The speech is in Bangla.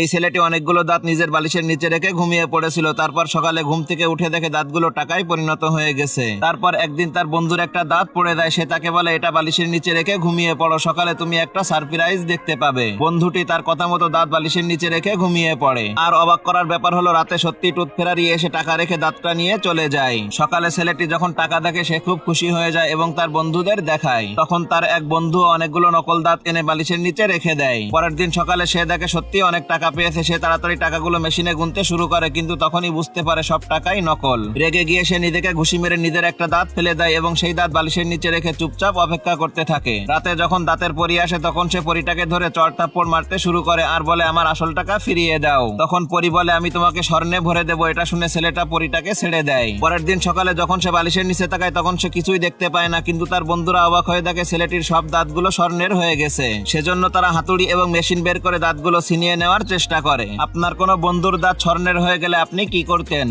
এই ছেলেটি অনেকগুলো দাঁত নিজের বালিশের নিচে রেখে ঘুমিয়ে পড়েছিল। তারপর সকালে ঘুম থেকে উঠে দেখে দাঁতগুলো টাকায় পরিণত হয়ে গেছে। তারপর একদিন তার বন্ধুর একটা দাঁত পড়ে দেয় সে তাকে বলে, এটা বালিশের নিচে রেখে ঘুমিয়ে পড়ো। সকালে তুমি একটা সারপ্রাইজ দেখতে পাবে। বন্ধুটি তার কথা মতো দাঁত বালিশের নিচে রেখে ঘুমিয়ে পড়ে। আর অবাক করার ব্যাপার হলো, রাতে সত্যি টুথ ফেরারি এসে টাকা রেখে দাঁতটা নিয়ে চলে যায়। সকালে ছেলেটি যখন টাকা দেখে, সে খুব খুশি হয়ে যায় এবং তার বন্ধুদের দেখায়। তখন তার এক বন্ধু অনেকগুলো নকল দাঁত এনে বালিশের নিচে রেখে দেয়। পরের দিন সকালে সে দেখে সত্যি অনেক টাকা পেয়েছে সে তাড়াতাড়ি টাকাগুলো মেশিনে গুনতে শুরু করে, কিন্তু তখনই বুঝতে পারে সব টাকাই নকল। রেগে গিয়ে সে নিজেকে ঘুষি মেরে নিজের একটা দাঁত ফেলে দেয় এবং সেই দাঁত বালিশের নিচে রেখে চুপচাপ অপেক্ষা করতে থাকে। রাতে যখন দাঁতের পরি আসে, তখন সে পরিটাকে ধরে চড় থাপ্পড় মারতে শুরু করে আর বলে, আমার আসল টাকা ফিরিয়ে দাও। তখন পরি বলে, আমি তোমাকে স্বর্ণে ভরে দেবো। এটা শুনে ছেলেটা পরিটাকে ছেড়ে দেয়। পরের দিন সকালে যখন সে বালিশের নিচে তাকায়, তখন সে কিছুই দেখতে পায় না, কিন্তু তার বন্ধুরা অবাক হয়ে দেখে ছেলেটির সব দাঁতগুলো স্বর্ণের হয়ে গেছে। সেজন্য তারা হাতুড়ি এবং মেশিন বের করে দাঁতগুলো ছিনিয়ে নেওয়ার চেষ্টা করে। আপনার কোনো বন্ধুর দাঁত ছর্ণের হয়ে গেলে আপনি কি করতেন?